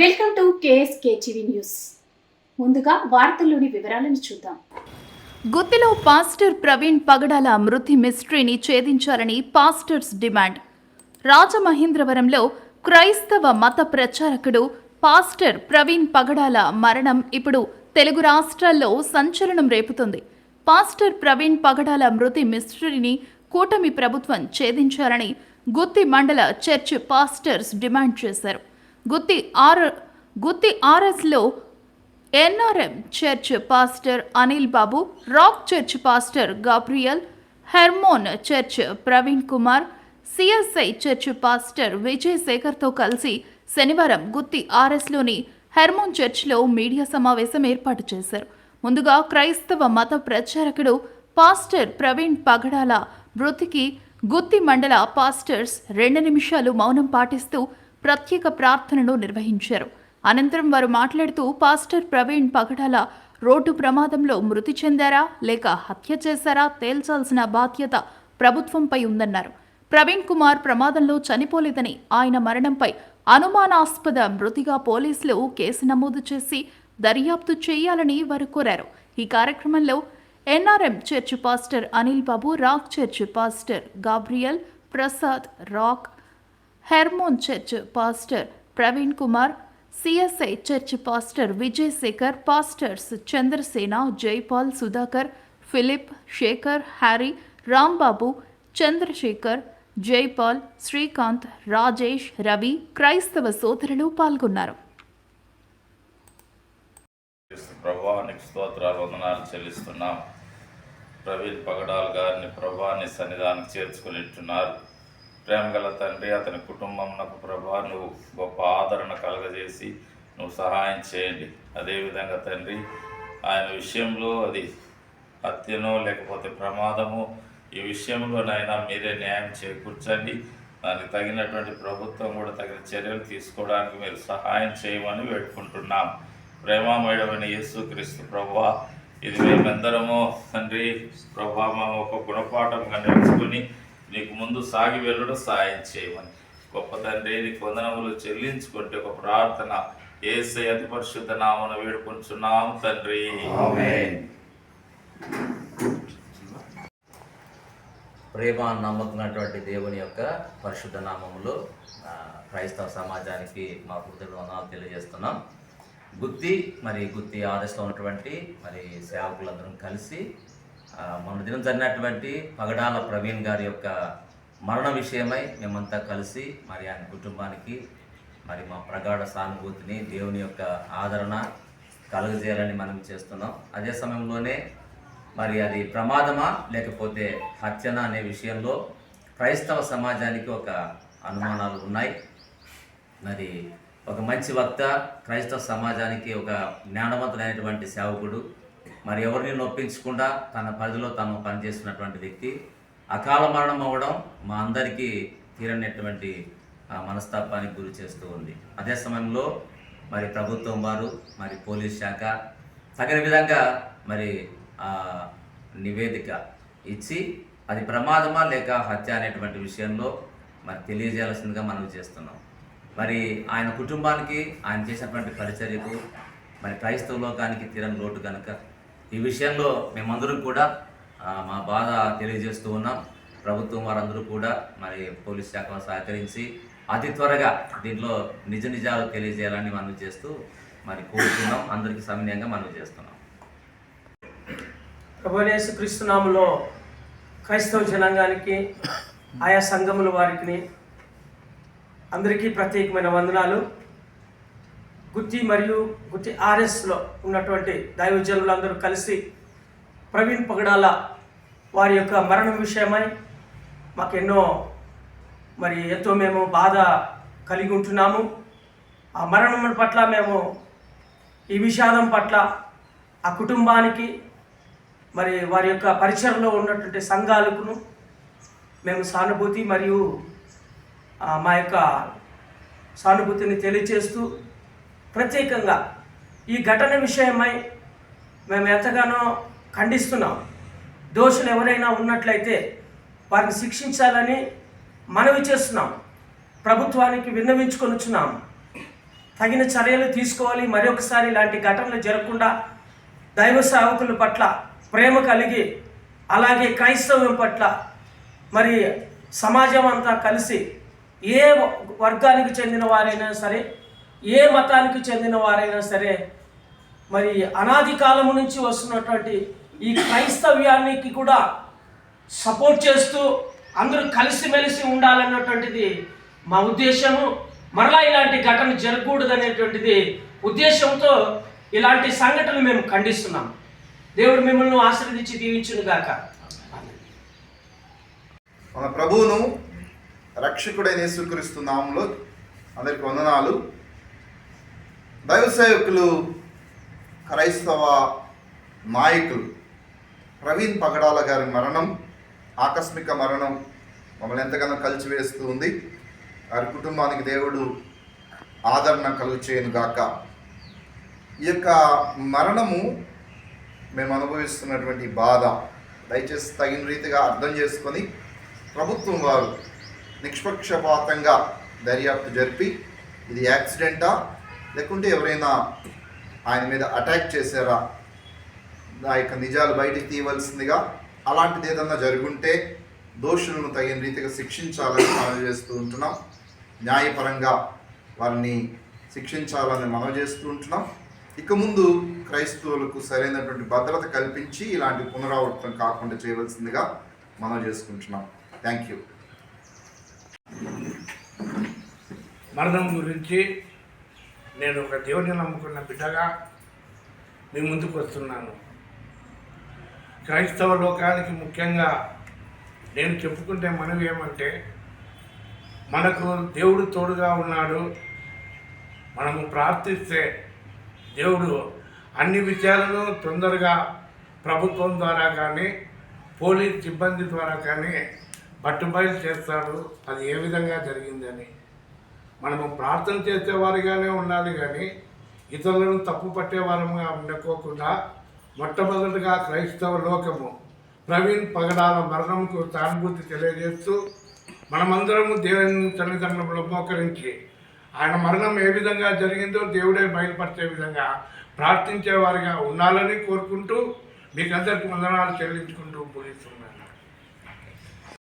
Welcome to KSK TV news. ముందుగా వార్తల్లోని వివరాలను చూద్దాం. గుత్తిలో పాస్టర్ ప్రవీణ్ పగడాల మృతి మిస్టరీని ఛేదించాలని పాస్టర్స్ డిమాండ్. రాజమహేంద్రవరంలో క్రైస్తవ మత ప్రచారకుడు పాస్టర్ ప్రవీణ్ పగడాల మరణం ఇప్పుడు తెలుగు రాష్ట్రాల్లో సంచలనం రేపుతుంది. పాస్టర్ ప్రవీణ్ పగడాల మృతి మిస్టరీని కూటమి ప్రభుత్వం ఛేదించాలని గుత్తి మండల చర్చ్ పాస్టర్స్ డిమాండ్ చేశారు. Gutti R Gutti ఆర్ఎస్లో NRM church pastor Anil Babu rock church pastor Gabriel Hermon church Praveen Kumar CSI church pastor Vijay శేఖర్తో కలిసి శనివారం గుత్తి ఆర్ఎస్లోని హెర్మోన్ చర్చ్లో మీడియా సమావేశం ఏర్పాటు చేశారు. ముందుగా క్రైస్తవ మత ప్రచారకుడు పాస్టర్ ప్రవీణ్ పగడాల మృతికి గుత్తి మండల పాస్టర్స్ రెండు నిమిషాలు మౌనం పాటిస్తూ ప్రత్యేక ప్రార్థనలు నిర్వహించారు. అనంతరం వారు మాట్లాడుతూ పాస్టర్ ప్రవీణ్ పగడాల రోడ్డు ప్రమాదంలో మృతి చెందారా? లేక హత్య చేశారా? తేల్చాల్సిన బాధ్యత ప్రభుత్వంపై ఉందన్నారు. ప్రవీణ్ కుమార్ ప్రమాదంలో చనిపోలేదని ఆయన మరణంపై అనుమానాస్పద మృతిగా పోలీసులు కేసు నమోదు చేసి దర్యాప్తు చేయాలని వారు కోరారు. ఈ కార్యక్రమంలో NRM church pastor Anil Babu rock church pastor Gabriel Prasad rock Hermon church pastor Praveen Kumar CSI church pastor Vijay Shekhar pastors Chandrasena Jaipal Sudhakar Philip Shekhar Harry Rambabu Chandrashekhar Jaipal Srikanth Rajesh Ravi క్రైస్తవ సోదరులు పాల్గొన్నారు. స్తోత్రాలు వందనాలు చెల్లిస్తున్నాం. ప్రవీణ్ పగడాల్ గారిని ప్రభాని సన్నిధానం చేర్చుకునిట్టున్నారు ప్రేమ గల తండ్రి అతని కుటుంబం నాకు ప్రభా నువ్వు గొప్ప ఆదరణ కలగజేసి నువ్వు సహాయం చేయండి. అదేవిధంగా తండ్రి ఆయన విషయంలో అది హత్యనో లేకపోతే ప్రమాదము ఈ విషయంలోనైనా మీరే న్యాయం చేకూర్చండి. దానికి తగినటువంటి ప్రభుత్వం కూడా తగిన చర్యలు తీసుకోవడానికి మీరు సహాయం చేయమని వేడుకుంటున్నాం. ప్రేమామయుడమైన యేసుక్రీస్తు ప్రభా ఇది మేమందరము తండ్రి ప్రభా మా ఒక గుణపాఠంగా నేర్చుకుని నీకు ముందు సాగి వెళ్ళడం సాయం చేయమని. గొప్ప తండ్రి నీకు వందనములు చెల్లించుకుంటే ఒక ప్రార్థన. ఏసై అతి పరిశుద్ధ నామను వేడుకుంటున్నాం తండ్రి. ప్రేమ నమ్మకున్నటువంటి దేవుని యొక్క పరిశుద్ధ నామములో క్రైస్తవ సమాజానికి మా కృతజ్ఞ వందనాలు తెలియజేస్తున్నాం. గుత్తి మరి గుత్తి ఆర్ఎస్లో ఉన్నటువంటి మరి సేవకులందరం కలిసి మొన్న దినం జరిగినటువంటి పగడాల ప్రవీణ్ గారి యొక్క మరణ విషయమై మేమంతా కలిసి మరి ఆయన కుటుంబానికి మరి మా ప్రగాఢ సానుభూతిని దేవుని యొక్క ఆదరణ కలుగజేయాలని మనం చేస్తున్నాం. అదే సమయంలోనే మరి అది ప్రమాదమా లేకపోతే హత్యన అనే విషయంలో క్రైస్తవ సమాజానికి ఒక అనుమానాలు ఉన్నాయి. మరి ఒక మంచి వక్త క్రైస్తవ సమాజానికి ఒక జ్ఞానవంతుడైనటువంటి సేవకుడు మరి ఎవరిని నొప్పించకుండా తన పరిధిలో తాను పనిచేస్తున్నటువంటి వ్యక్తి అకాల మరణం అవ్వడం మా అందరికీ తీరనటువంటి మనస్తాపానికి గురి చేస్తూ ఉంది. అదే సమయంలో మరి ప్రభుత్వం వారు మరి పోలీస్ శాఖ తగిన విధంగా మరి నివేదిక ఇచ్చి అది ప్రమాదమా లేక హత్య అనేటువంటి విషయంలో మరి తెలియజేయాల్సిందిగా మనం చేస్తున్నాం. మరి ఆయన కుటుంబానికి ఆయన చేసినటువంటి పరిచర్యకు మరి క్రైస్తవ లోకానికి తీరని లోటు కనుక ఈ విషయంలో మేమందరం కూడా మా బాధ తెలియజేస్తూ ఉన్నాం. ప్రభుత్వం వారందరూ కూడా మరి పోలీస్ శాఖ సహకరించి అతి త్వరగా దీంట్లో నిజ నిజాలు తెలియజేయాలని మనం చేస్తూ మరి కోరుతున్నాం. అందరికీ సమన్యంగా మనం చేస్తున్నాం. ప్రభునేసు క్రీస్తునాములో క్రైస్తవ జనాంగానికి ఆయా సంఘముల వారికి అందరికీ ప్రత్యేకమైన వందనాలు. గుత్తి మరియు గుత్తి ఆర్ఎస్లో ఉన్నటువంటి దైవజనులందరూ కలిసి ప్రవీణ్ పగడాల వారి యొక్క మరణం విషయమై మాకెన్నో మరి ఎంతో మేము బాధ కలిగి ఉంటున్నాము. ఆ మరణం పట్ల మేము ఈ విషాదం పట్ల ఆ కుటుంబానికి మరి వారి యొక్క పరిచయంలో ఉన్నటువంటి సంఘాలకును మేము సానుభూతి మరియు మా యొక్క సానుభూతిని తెలియచేస్తూ ప్రత్యేకంగా ఈ ఘటన విషయమై మేము ఎంతగానో ఖండిస్తున్నాం. దోషులు ఎవరైనా ఉన్నట్లయితే వారిని శిక్షించాలని మనవి చేస్తున్నాం. ప్రభుత్వానికి విన్నవించుకొనుచున్నాం తగిన చర్యలు తీసుకోవాలి. మరొకసారి ఇలాంటి ఘటనలు జరగకుండా దైవ సేవకుల పట్ల ప్రేమ కలిగి అలాగే క్రైస్తవ్యం పట్ల మరి సమాజం అంతా కలిసి ఏ వర్గానికి చెందిన వారైనా సరే ఏ మతానికి చెందిన వారైనా సరే మరి అనాది కాలము నుంచి వస్తున్నటువంటి ఈ క్రైస్తవ్యానికి కూడా సపోర్ట్ చేస్తూ అందరూ కలిసిమెలిసి ఉండాలన్నటువంటిది మా ఉద్దేశము. మరలా ఇలాంటి ఘటన జరగకూడదు అనేటువంటిది ఉద్దేశంతో ఇలాంటి సంఘటనలు మేము ఖండిస్తున్నాం. దేవుడు మిమ్మల్ని ఆశీర్వదించి దీవించును గాక. మన ప్రభువును రక్షకుడైన యేసుక్రీస్తు నామంలో అందరికి వందనాలు. దైవ సేవకులు క్రైస్తవ నాయకులు ప్రవీణ్ పగడాల గారి మరణం ఆకస్మిక మరణం మమ్మల్ని ఎంతగానో కలిచివేస్తూ ఉంది. వారి కుటుంబానికి దేవుడు ఆదరణ కలుగు చేయను గాక. ఈ యొక్క మరణము మేము అనుభవిస్తున్నటువంటి బాధ. దయచేసి తగిన రీతిగా అర్థం చేసుకొని ప్రభుత్వం వారు నిష్పక్షపాతంగా దర్యాప్తు జరిపి ఇది యాక్సిడెంటా? లేకుంటే ఎవరైనా ఆయన మీద అటాక్ చేశారా? ఆ యొక్క నిజాలు బయటికి తీయవలసిందిగా అలాంటిది ఏదన్నా జరుగుంటే దోషులను తగిన రీతిగా శిక్షించాలని మనం చేస్తూ ఉంటున్నాం. న్యాయపరంగా వారిని శిక్షించాలని మనం చేస్తూ ఉంటున్నాం. ఇక ముందు క్రైస్తవులకు సరైనటువంటి భద్రత కల్పించి ఇలాంటి పునరావృతం కాకుండా చేయవలసిందిగా మనం చేసుకుంటున్నాం. Thank you. మరణం గురించి నేను ఒక దేవుని నమ్ముకున్న బిడ్డగా మీ ముందుకు వస్తున్నాను. క్రైస్తవ లోకానికి ముఖ్యంగా నేను చెప్పుకుంటే మనవి ఏమంటే మనకు దేవుడు తోడుగా ఉన్నాడు. మనము ప్రార్థిస్తే దేవుడు అన్ని విషయాలను తొందరగా ప్రభుత్వం ద్వారా కానీ పోలీస్ సిబ్బంది ద్వారా కానీ బట్టుబయలు చేస్తాడు. అది ఏ విధంగా జరిగిందని మనము ప్రార్థన చేసేవారిగానే ఉండాలి కానీ ఇతరులను తప్పు పట్టేవారముగా ఉండకోకుండా మొట్టమొదటిగా క్రైస్తవ లోకము ప్రవీణ్ పగడాల మరణంకు సానుభూతి తెలియజేస్తూ మనమందరము దేవుని తల్లిదండ్రులను మోకరించి ఆయన మరణం ఏ విధంగా జరిగిందో దేవుడే బయలుపరిచే విధంగా ప్రార్థించేవారిగా ఉండాలని కోరుకుంటూ మీకు వందనాలు చెల్లించుకుంటూ పూజిస్తున్నాను